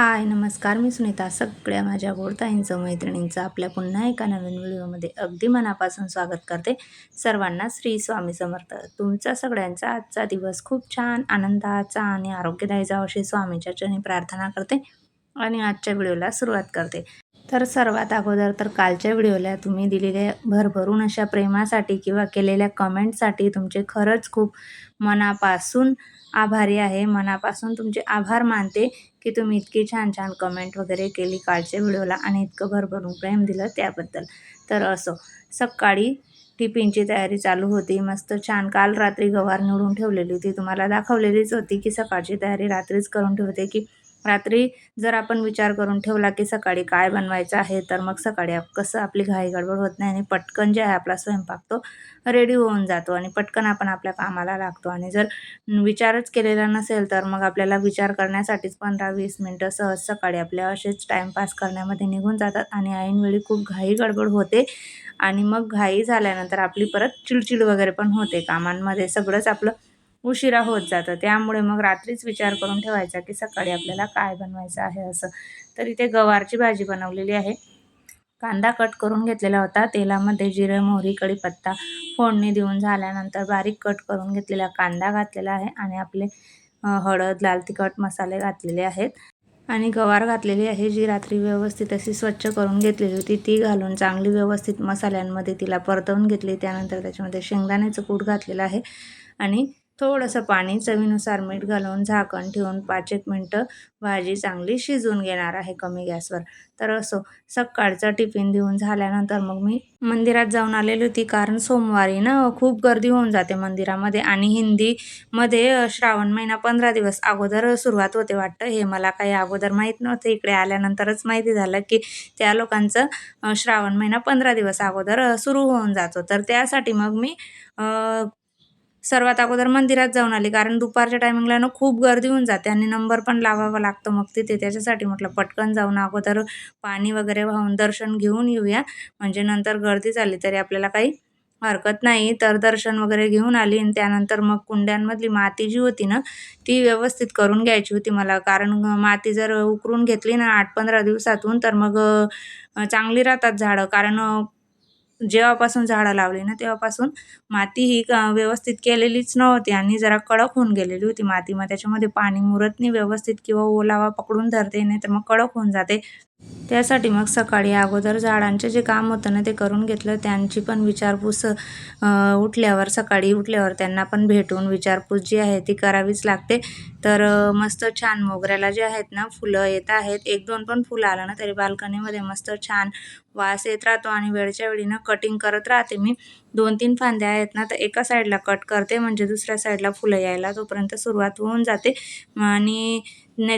हाय नमस्कार मी सुनीता. सगळ्या माझ्या गोडताईंचं मैत्रिणींचं आपल्या पुन्हा एका नवीन व्हिडिओमध्ये अगदी मनापासून स्वागत करते सर्वांना श्री स्वामी समर्थ. तुमचा सगळ्यांचा आजचा दिवस खूप छान आनंदाचा आणि आरोग्यदायी जावं अशी स्वामीच्या चरणी प्रार्थना करते आणि आजच्या व्हिडिओला सुरुवात करते. तर सर्वात अगोदर तर कालच्या व्हिडिओला तुम्ही दिलेल्या भरभरून अशा प्रेमासाठी किंवा केलेल्या कमेंटसाठी तुमचे खरंच खूप मनापासून आभारी आहे. मनापासून तुमचे आभार मानते. की तुम्ही इतकी छान छान कमेंट वगैरे केली कालच्या व्हिडिओला आणि इतकं भरभरून प्रेम दिलं त्याबद्दल. तर असो सकाळी टिफिनची तयारी चालू होती. मस्त छान काल रात्री गवार निवडून ठेवलेली होती. तुम्हाला दाखवलेलीच होती की सकाळची तयारी रात्रीच करून ठेवते की रात्री जर आपण विचार करून ठेवला की सकाळी काय बनवायचं आहे तर मग सकाळी कसं आपली घाई गडबड होत नाही आणि पटकन जे आहे आपला स्वयंपाक तो रेडी होऊन जातो आणि पटकन आपण आपल्या कामाला लागतो. आणि जर विचारच केलेला नसेल तर मग आपल्याला विचार करण्यासाठीच पंधरा वीस मिनटं सहज सकाळी आपल्या असेच टाईमपास करण्यामध्ये निघून जातात आणि ऐनवेळी खूप घाई गडबड होते आणि मग घाई झाल्यानंतर आपली परत चिडचिड वगैरे पण होते. कामांमध्ये सगळंच आपलं उशिरा होत जातं. त्यामुळे मग रात्रीच विचार करून ठेवायचा की सकाळी आपल्याला काय बनवायचं आहे असं. तर इथे गवारची भाजी बनवलेली आहे. कांदा कट करून घेतलेला होता. तेलामध्ये जिरं मोहरी कढीपत्ता फोडणी देऊन झाल्यानंतर बारीक कट करून घेतलेला कांदा घातलेला आहे आणि आपले हळद लाल तिखट मसाले घातलेले आहेत. आणि गवार घातलेली आहे. जी रात्री व्यवस्थित अशी स्वच्छ करून घेतलेली होती ती घालून चांगली व्यवस्थित मसाल्यांमध्ये तिला परतवून घेतली. त्यानंतर त्याच्यामध्ये शेंगदाण्याचं कूट घातलेलं आहे. आणि थोडंसं पाणी चवीनुसार मीठ घालून झाकण ठेवून पाच एक मिनटं भाजी चांगली शिजवून घेणार आहे कमी गॅसवर. तर असो सकाळचा टिफिन देऊन झाल्यानंतर मग मी मंदिरात जाऊन आलेली होती कारण सोमवारी ना खूप गर्दी होऊन जाते मंदिरामध्ये आणि हिंदीमध्ये श्रावण महिना पंधरा दिवस अगोदर सुरुवात होते वाटतं. हे मला काही अगोदर माहीत नव्हतं. इकडे आल्यानंतरच माहिती झालं की त्या लोकांचं श्रावण महिना पंधरा दिवस अगोदर सुरू होऊन जातो. तर त्यासाठी मग मी सर्वात अगोदर मंदिरात जाऊन आली. कारण दुपारच्या टायमिंगला ना खूप गर्दी होऊन जाते आणि नंबर पण लावावा लागतं. मग तिथे त्याच्यासाठी म्हटलं पटकन जाऊन अगोदर पाणी वगैरे वाहून दर्शन घेऊन येऊया. म्हणजे नंतर गर्दी झाली तरी आपल्याला काही हरकत नाही. तर दर्शन वगैरे घेऊन आली आणि त्यानंतर मग कुंड्यांमधली माती जी होती ना ती व्यवस्थित करून घ्यायची होती मला. कारण माती जर उकरून घेतली ना आठ पंधरा दिवसातून तर मग चांगली राहतात झाडं. कारण जेव्हापासून झाडं लावली ना तेव्हापासून माती ही व्यवस्थित केलेलीच नव्हती आणि जरा कडक होऊन गेलेली होती माती. मग त्याच्यामध्ये पाणी मुरत नाही व्यवस्थित किंवा ओलावा पकडून धरते नाही तर मग कडक होऊन जाते. त्यासाठी मग सकाळी अगोदर झाडांचे जे काम होतं ना ते करून घेतलं. त्यांची पण विचारपूस उठल्यावर सकाळी उठल्यावर त्यांना पण भेटून विचारपूस जी आहे ती करावीच लागते. तर मस्त छान मोगऱ्याला जे आहेत ना फुलं येत आहेत. एक दोन पण फुलं आलं ना तरी बाल्कनीमध्ये मस्त छान वास येत राहतो आणि वेळच्या वेळी ना कटिंग करत राहते मी. दोन तीन फांद्या आहेत ना तर एका साईडला कट करते म्हणजे दुसऱ्या साईडला फुलं यायला तोपर्यंत सुरुवात होऊन जाते. आणि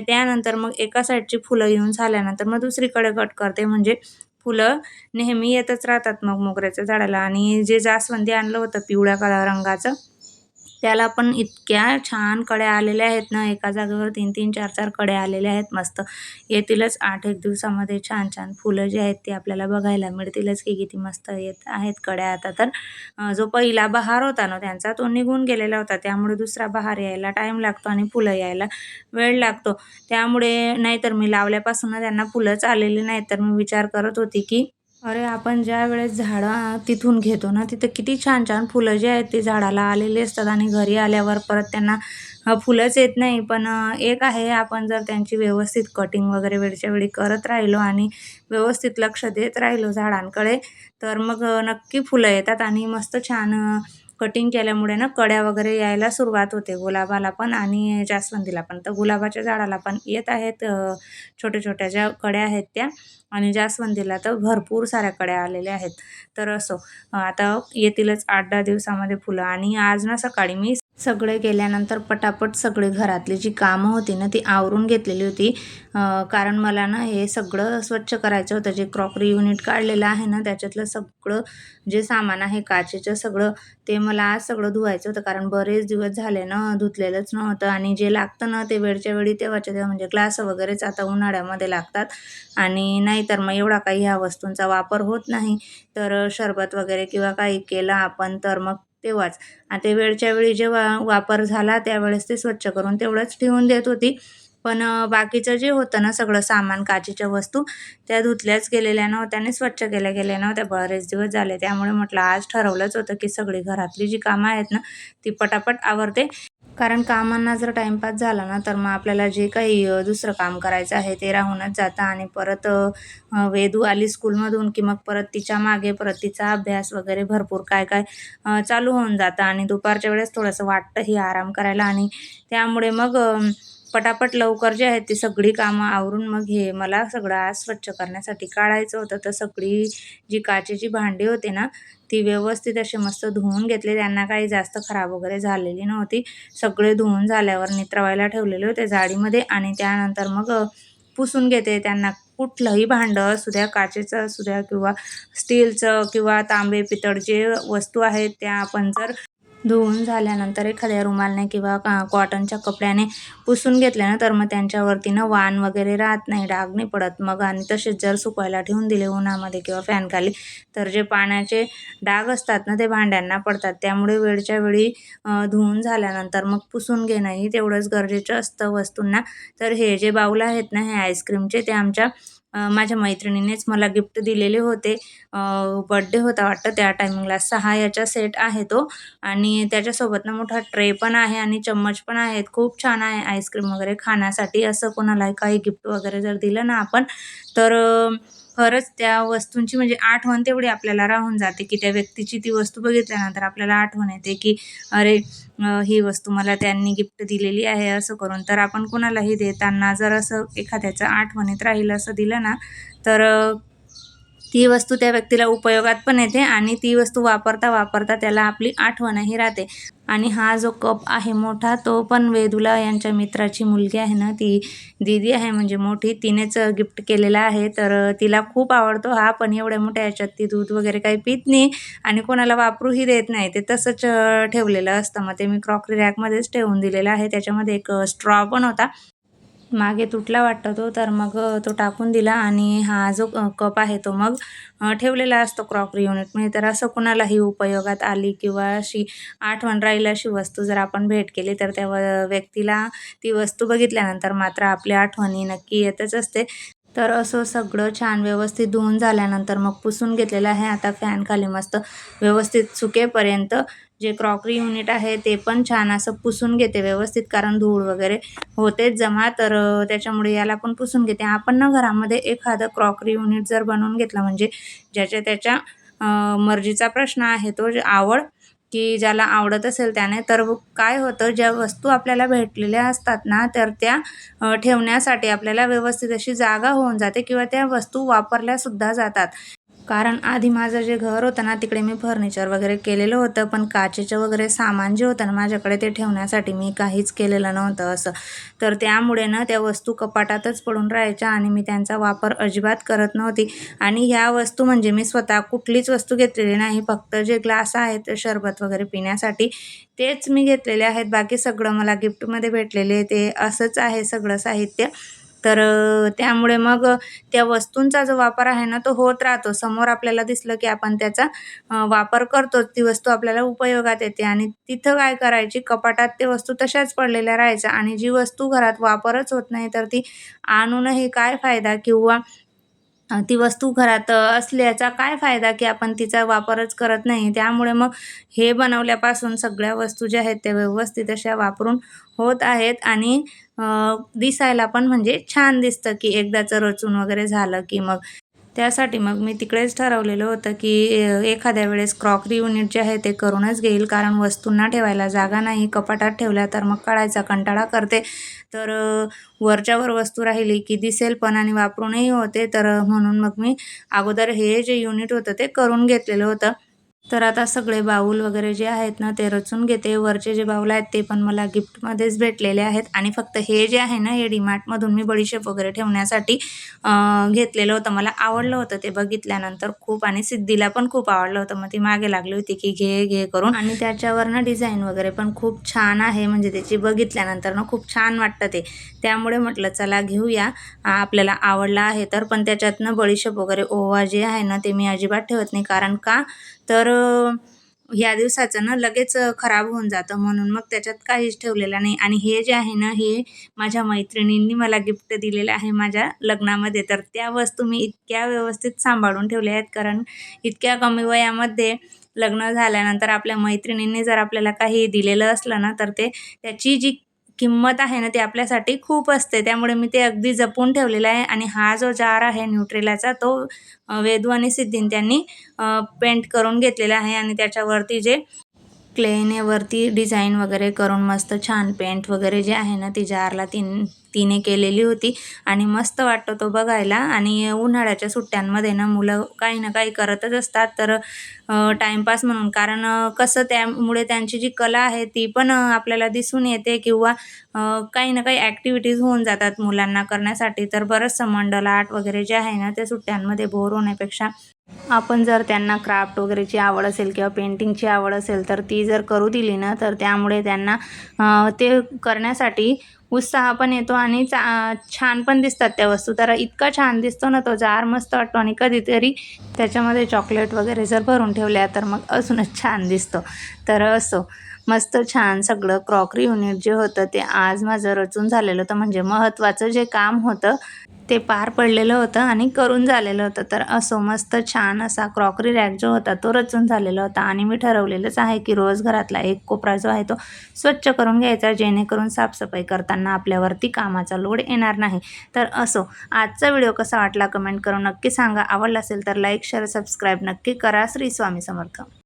त्यानंतर मग एका साईडची फुलं येऊन झाल्यानंतर मग दुसरीकडे कट करते. म्हणजे फुलं नेहमी येतच राहतात मग मोगऱ्याच्या झाडाला. आणि जे जास्वंदी आणलं होतं पिवळ्या कलर रंगाचं त्याला पण इतक्या छान कड्या आलेल्या आहेत ना एका जागेवर तीन तीन चार चार कड्या आलेल्या आहेत मस्त. येतीलच आठ एक दिवसामध्ये छान छान फुलं जी आहेत ती आपल्याला बघायला मिळतीलच की किती मस्त येत आहेत कड्या आता. तर जो पहिला बहार होता ना त्यांचा तो निघून गेलेला होता. त्यामुळे दुसरा बहार यायला टाईम लागतो आणि फुलं यायला वेळ लागतो. त्यामुळे नाहीतर मी लावल्यापासून त्यांना फुलंच आलेली नाही तर मी विचार करत होती की अरे आपण ज्या वेळेस झाडं तिथून घेतो ना तिथं किती छान छान फुलं जे आहेत ते झाडाला आलेली असतात आणि घरी आल्यावर परत त्यांना फुलंच येत नाही. पण एक आहे आपण जर त्यांची व्यवस्थित कटिंग वगैरे वेळच्या वेळी करत राहिलो आणि व्यवस्थित लक्ष देत राहिलो झाडांकडे तर मग नक्की फुलं येतात आणि मस्त छान कटिंग केल्यामुळे ना कड्या वगैरे यायला सुरुवात होते गुलाबाला पण आणि जास्वंदीला पण. तर गुलाबाच्या झाडाला पण येत आहेत छोट्या छोट्या ज्या कड्या आहेत त्या. आणि जास्वंदीला तर भरपूर साऱ्या कड्या आलेल्या आहेत. तर असो आता येतीलच आठ दहा दिवसामध्ये फुलं आणि आज ना सकाळी मी सगळे गेल्यानंतर पटापट सगळे घरातली जी कामं होती ना ती आवरून घेतलेली होती. कारण मला ना हे सगळं स्वच्छ करायचं होतं. जे क्रॉकरी युनिट काढलेलं आहे ना त्याच्यातलं सगळं जे सामान आहे काचेचं सगळं ते मला आज सगळं धुवायचं होतं. कारण बरेच दिवस झाले ना धुतलेलंच नव्हतं आणि जे लागतं ना ते वेळच्या वेळी तेव्हाच्या तेव्हा म्हणजे ग्लास वगैरेच आता उन्हाळ्यामध्ये लागतात. आणि नाही नाहीतर मग एवढा काही ह्या वस्तूंचा वापर होत नाही. तर शरबत वगैरे किंवा काही केलं आपण तर मग तेव्हाच. आणि ते वेळच्या वेळी जेव्हा वापर झाला त्यावेळेस ते स्वच्छ करून तेवढंच ठेवून देत होती. पण बाकीचं जे होतं ना सगळं सामान काचेच्या वस्तू त्या धुतल्याच गेलेल्या नव्हत्या आणि स्वच्छ केल्या गेल्या नव्हत्या. बरेच दिवस झाले. त्यामुळे म्हटलं आज ठरवलंच होतं की सगळी घरातली जी कामं आहेत ना ती पटापट आवरते. कारण कामांना जर टाईमपास झाला ना तर मग आपल्याला जे काही दुसरं काम करायचं आहे ते राहूनच जातं. आणि परत वेदू आली स्कूलमधून की मग परत तिच्यामागे परत तिचा अभ्यास वगैरे भरपूर काय काय चालू होऊन जातं. आणि दुपारच्या वेळेस थोडंसं वाटतं ही आराम करायला. आणि त्यामुळे मग पटापट लवकर जे आहेत ती सगळी कामं आवरून मग हे मला सगळं आज स्वच्छ करण्यासाठी काढायचं होतं. तर सगळी जी काचेची भांडी होते ना ती व्यवस्थित असे मस्त धुवून घेतले. त्यांना काही जास्त खराब वगैरे झालेली नव्हती. सगळे धुवून झाल्यावर नित्रवायला ठेवलेले होते जाडीमध्ये आणि त्यानंतर मग पुसून घेते त्यांना. कुठलंही भांडं असू द्या काचेचं असू द्या किंवा स्टीलचं किंवा तांबे पितळ जे वस्तू आहेत त्या आपण जर धुवून झाल्यानंतर एखाद्या रुमालने किंवा का कॉटनच्या कपड्याने पुसून घेतले ना तर मग त्यांच्यावरती ना वाण वगैरे राहत नाही डाग नाही पडत. मग आणि तसेच जर सुकवायला ठेवून दिले उन्हामध्ये किंवा फॅनखाली तर जे पाण्याचे डाग असतात ना ते भांड्यांना पडतात. त्यामुळे वेळच्या वेळी धुवून झाल्यानंतर मग पुसून घेणंही तेवढंच गरजेचं असतं वस्तूंना. तर हे जे बाऊल आहेत ना हे आईस्क्रीमचे ते आमच्या माझ्या मैत्रिणीनेच मला गिफ्ट दिलेले होते. बड्डे होता वाटतं त्या टायमिंगला सहा याचा सेट आहे तो. आणि त्याच्यासोबत ना मोठा ट्रे पण आहे आणि चम्मच पण आहेत. खूप छान आहे आईस्क्रीम वगैरे खाण्यासाठी. असं कोणाला काही गिफ्ट वगैरे जर दिलं ना आपण तर खरंच त्या वस्तूंची म्हणजे आठवण तेवढी आपल्याला राहून जाते की त्या व्यक्तीची ती वस्तू बघितल्यानंतर आपल्याला आठवण येते की अरे ही वस्तू मला त्यांनी गिफ्ट दिलेली आहे असं करून. तर आपण कोणालाही देताना जर असं एखाद्याचं आठवणीत राहील असं दिलं ना तर ती वस्तू त्या व्यक्तीला उपयोगात पण येते आणि ती वस्तू वापरता वापरता त्याला आपली आठवणही राहते. आणि हा जो कप आहे मोठा तो पण वेदुला यांच्या मित्राची मुलगी आहे ना ती दीदी आहे म्हणजे मोठी तिनेच गिफ्ट केलेला आहे. तर तिला खूप आवडतो हा पण एवढ्या मोठ्या याच्यात ती दूध वगैरे काही पित नाही आणि कोणाला वापरूही देत नाही. ते तसंच ठेवलेलं असतं. मग ते मी क्रॉकरी रॅकमध्येच ठेवून दिलेलं आहे. त्याच्यामध्ये एक स्ट्रॉ पण होता. मागे तुटला वाटतं तो तर मग तो टाकून दिला आणि हा जो कप आहे तो मग ठेवलेला असतो क्रॉकरी युनिटमध्ये म्हणजे तर असं कुणालाही उपयोगात आली किंवा अशी आठवण राहील अशी वस्तू जर आपण भेट केली तर त्या व्यक्तीला ती वस्तू बघितल्यानंतर मात्र आपल्या आठवणी नक्की येतच असते. तर असं सगळं छान व्यवस्थित धुवून झाल्यानंतर मग पुसून घेतलेलं आहे. आता फॅन खाली मस्त व्यवस्थित सुकेपर्यंत जे क्रॉकरी युनिट आहे ते पण छान असं पुसून घेते व्यवस्थित कारण धूळ वगैरे होतेच जमा. तर त्याच्यामुळे याला पण पुसून घेते. आपण ना घरामध्ये एखादं क्रॉकरी युनिट जर बनवून घेतलं म्हणजे ज्याच्या त्याच्या मर्जीचा प्रश्न आहे तो आवड की ज्याला आवडत असेल त्याने तर काय होतं ज्या वस्तू आपल्याला भेटलेल्या असतात ना तर त्या ठेवण्यासाठी आपल्याला व्यवस्थित अशी जागा होऊन जाते किंवा त्या वस्तू वापरल्यासुद्धा जातात. कारण आधी माझं जे घर होतं ना तिकडे मी फर्निचर वगैरे केलेलं होतं पण काचेचं वगैरे सामान जे होतं ना माझ्याकडे ते ठेवण्यासाठी मी काहीच केलेलं नव्हतं असं. तर त्यामुळे ना त्या वस्तू कपाटातच पडून राहायच्या आणि मी त्यांचा वापर अजिबात करत नव्हती. आणि ह्या वस्तू म्हणजे मी स्वतः कुठलीच वस्तू घेतलेली नाही फक्त जे ग्लास आहेत शरबत वगैरे पिण्यासाठी तेच मी घेतलेले आहेत. बाकी सगळं मला गिफ्टमध्ये भेटलेले ते असंच आहे सगळं साहित्य. तर त्यामुळे मग त्या वस्तूंचा जो वापर आहे ना तो होत राहतो. समोर आपल्याला दिसलं की आपण त्याचा वापर करतो. ती वस्तू आपल्याला उपयोगात येते. आणि तिथं काय करायची? कपाटात ते वस्तू तशाच पडलेल्या राहायच्या. आणि जी वस्तू घरात वापरच होत नाही तर ती आणूनही काय फायदा? किंवा ती वस्तू घरात असल्याचा काय फायदा की आपण तिचा वापरच करत नाही? त्यामुळे मग हे बनवल्यापासून सगळ्या वस्तू ज्या आहेत त्या व्यवस्थित अशा वापरून होत आहेत. आणि दिसायला पण म्हणजे छान दिसतं की एकदाचं रचून वगैरे झालं की मग त्यासाठी मग मी तिकडेच ठरवलेलं होतं की एखाद्या वेळेस क्रॉकरी युनिट जे आहे ते करूनच घेईल. कारण वस्तूंना ठेवायला जागा नाही. कपाटात ठेवल्या तर मग काढायचा कंटाळा करते. तर वरच्यावर वस्तू राहिली की दिसेल पण आणि वापरूनही होते. तर म्हणून मग मी अगोदर हे जे युनिट होतं ते करून घेतलेलं होतं. तर आता सगळे बाऊल वगैरे जे आहेत ना ते रचून घेते. वरचे जे बाऊल आहेत ते पण मला गिफ्टमध्येच भेटलेले आहेत. आणि फक्त हे जे आहे ना हे डीमार्टमधून मी बडीशेप वगैरे ठेवण्यासाठी घेतलेलं होतं. मला आवडलं होतं ते बघितल्यानंतर खूप आणि सिद्धीला पण खूप आवडलं होतं. मग ती मागे लागली होती की घे घे करून. आणि त्याच्यावर ना डिझाईन वगैरे पण खूप छान आहे. म्हणजे त्याची बघितल्यानंतर ना खूप छान वाटतं ते. त्यामुळे म्हटलं चला घेऊया. आपल्याला आवडला आहे तर. पण त्याच्यातनं बडीशेप वगैरे ओवा जे आहे ना ते मी अजिबात ठेवत नाही. कारण का? तर ह्या दिवसाचं ना लगेच खराब होऊन जातं म्हणून मग त्याच्यात काहीच ठेवलेलं नाही. आणि हे जे आहे ना हे माझ्या मैत्रिणींनी मला गिफ्ट दिलेलं आहे माझ्या लग्नामध्ये. तर त्या वस्तू मी इतक्या व्यवस्थित सांभाळून ठेवल्या आहेत. कारण इतक्या कमी वयामध्ये लग्न झाल्यानंतर आपल्या मैत्रिणींनी जर आपल्याला काही दिलेलं असलं ना तर ते त्याची जी किंमत आहे ना ती आपल्यासाठी खूप असते. त्यामुळे मी ते अगदी जपून ठेवलेलं आहे. आणि हा जो जार आहे न्यूट्रेलाचा तो वेदू आणि सिद्धीन त्यांनी पेंट करून घेतलेला आहे. आणि त्याच्यावरती जे क्लेने वरती डिझाईन वगैरे करून मस्त छान पेंट वगैरे जे आहे ना ती जारला तीन तिने केलेली होती. आणि मस्त वाटतो तो बघायला. आणि उन्हाळ्याच्या सुट्ट्यांमध्ये ना मुलं काही ना काही करतच असतात. तर टाईमपास म्हणून. कारण कसं त्यामुळे त्यांची जी कला आहे ती पण आपल्याला दिसून येते किंवा काही ना काही ॲक्टिव्हिटीज होऊन जातात मुलांना करण्यासाठी. तर बरंचसं मंडल आर्ट वगैरे जे आहे ना ते सुट्ट्यांमध्ये बोर होण्यापेक्षा आपण जर त्यांना क्राफ्ट वगैरेची आवड असेल किंवा पेंटिंगची आवड असेल तर ती जर करू दिली ना तर त्यामुळे त्यांना ते करण्यासाठी उत्साह पण येतो आणि चा छान पण दिसतात त्या वस्तू. तर इतका छान दिसतो ना तो जार मस्त वाटतो आणि कधीतरी त्याच्यामध्ये चॉकलेट वगैरे जर भरून ठेवल्या तर मग अजूनच छान दिसतो. तर असो मस्त छान सगळं क्रॉकरी युनिट जे होतं ते आज माझं रचून झालेलं होतं. म्हणजे महत्त्वाचं जे काम होतं ते पार पडलेलं होतं आणि करून झालेलं होतं. तर असो मस्त छान असा क्रॉकरी रॅक जो होता तो रचून झालेला होता. आणि मी ठरवलेलंच आहे की रोज घरातला एक कोपरा जो आहे तो स्वच्छ करून घ्यायचा जेणेकरून साफसफाई करताना आपल्यावरती कामाचा लोड येणार नाही. तर असो आजचा व्हिडिओ कसा वाटला कमेंट करून नक्की सांगा. आवडला असेल तर लाईक शेअर सबस्क्राईब नक्की करा. श्री स्वामी समर्थ.